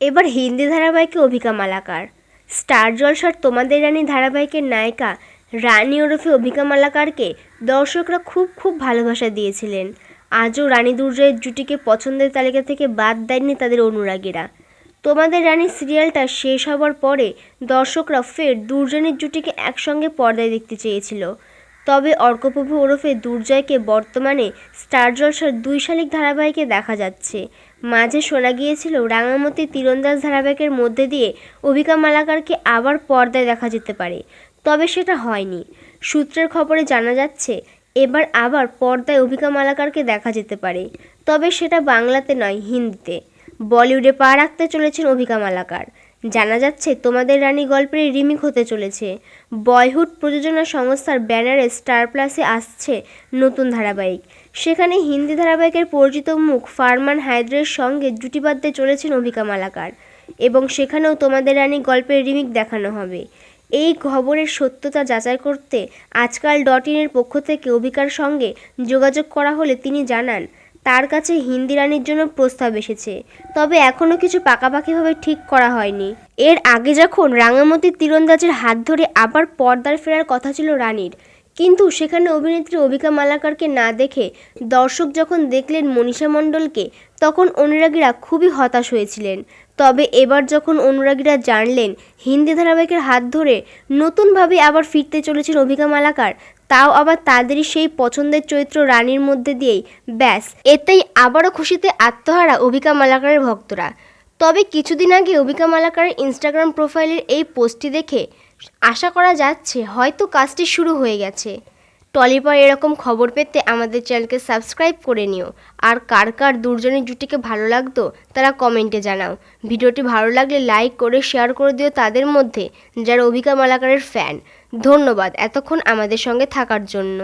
এবার হিন্দি ধারাবাহিকে অভিকা মালাকার। স্টার জলসার তোমাদের রানী ধারাবাহিকের নায়িকা রানী ওরফে অভিকা মালাকারকে দর্শকরা খুব খুব ভালোবাসা দিয়েছিলেন। আজও রানী দুর্জয়ের জুটিকে পছন্দের তালিকা থেকে বাদ দেননি তাদের অনুরাগীরা। তোমাদের রানী সিরিয়ালটা শেষ হবার পরে দর্শকরা ফের দুর্জনের জুটিকে একসঙ্গে পর্দায় দেখতে চেয়েছিল। তবে অর্কপ্রভু ওরফে দুর্জয়কে বর্তমানে স্টার জলসার দুই শালিক ধারাবাহিকে দেখা যাচ্ছে। মাঝে শোনা গিয়েছিল রাঙামতি তীরন্দাজ ধারাবাহিকের মধ্যে দিয়ে অভিকা মালাকারকে আবার পর্দায় দেখা যেতে পারে। তবে সেটা হয়নি। সূত্রের খবরে জানা যাচ্ছে, এবার আবার পর্দায় অভিকা মালাকারকে দেখা যেতে পারে। তবে সেটা বাংলাতে নয়, হিন্দিতে। বলিউডে পা রাখতে চলেছেন অভিকা মালাকার। জানা যাচ্ছে, তোমাদের রানী গল্পের রিমিক হতে চলেছে। বয়হুড প্রযোজনা সংস্থার ব্যানারে স্টার প্লাসে আসছে নতুন ধারাবাহিক। সেখানে হিন্দি ধারাবাহিকের পরিচিত মুখ ফারমান হায়দ্রের সঙ্গে জুটি বাঁধতে চলেছেন অভিকা মালাকার। এবং সেখানেও তোমাদের রানী গল্পের রিমিক দেখানো হবে। এই খবরের সত্যতা যাচাই করতে আজকাল ডট ইনের পক্ষ থেকে অভিকার সঙ্গে যোগাযোগ করা হলে তিনি জানান, তার কাছে হিন্দি রানির জন্য প্রস্তাব এসেছে। তবে এখনও কিছু পাকাপাকিভাবে ঠিক করা হয়নি। এর আগে যখন রাঙামতি তীরন্দাজের হাত ধরে আবার পর্দার ফেরার কথা ছিল রানীর কিন্তু সেখানে অভিনেত্রী অভিকা মালাকারকে না দেখে দর্শক যখন দেখলেন মনীষা মণ্ডলকে, তখন অনুরাগীরা খুবই হতাশ হয়েছিলেন। তবে এবার যখন অনুরাগীরা জানলেন হিন্দি ধারাবাহিকের হাত ধরে নতুনভাবে আবার ফিরতে চলেছেন অভিকা মালাকার, তাও আবার তাদেরই সেই পছন্দের চরিত্র রানীর মধ্যে দিয়েই, ব্যাস, এতেই আবারও খুশিতে আত্মহারা অভিকা মালাকারের ভক্তরা। তবে কিছুদিন আগে অভিকা মালাকারের ইনস্টাগ্রাম প্রোফাইলের এই পোস্টটি দেখে আশা করা যাচ্ছে হয়তো কাজটি শুরু হয়ে গেছে। টলিপার এরকম খবর পেতে আমাদের চ্যানেলকে সাবস্ক্রাইব করে নিও। আর কার কার দুর্জনের জুটিকে ভালো লাগতো তারা কমেন্টে জানাও। ভিডিওটি ভালো লাগলে লাইক করে শেয়ার করে দিও তাদের মধ্যে, যারা অভিকা মালাকারের ফ্যান ধন্যবাদ এতক্ষণ আমাদের সঙ্গে থাকার জন্য।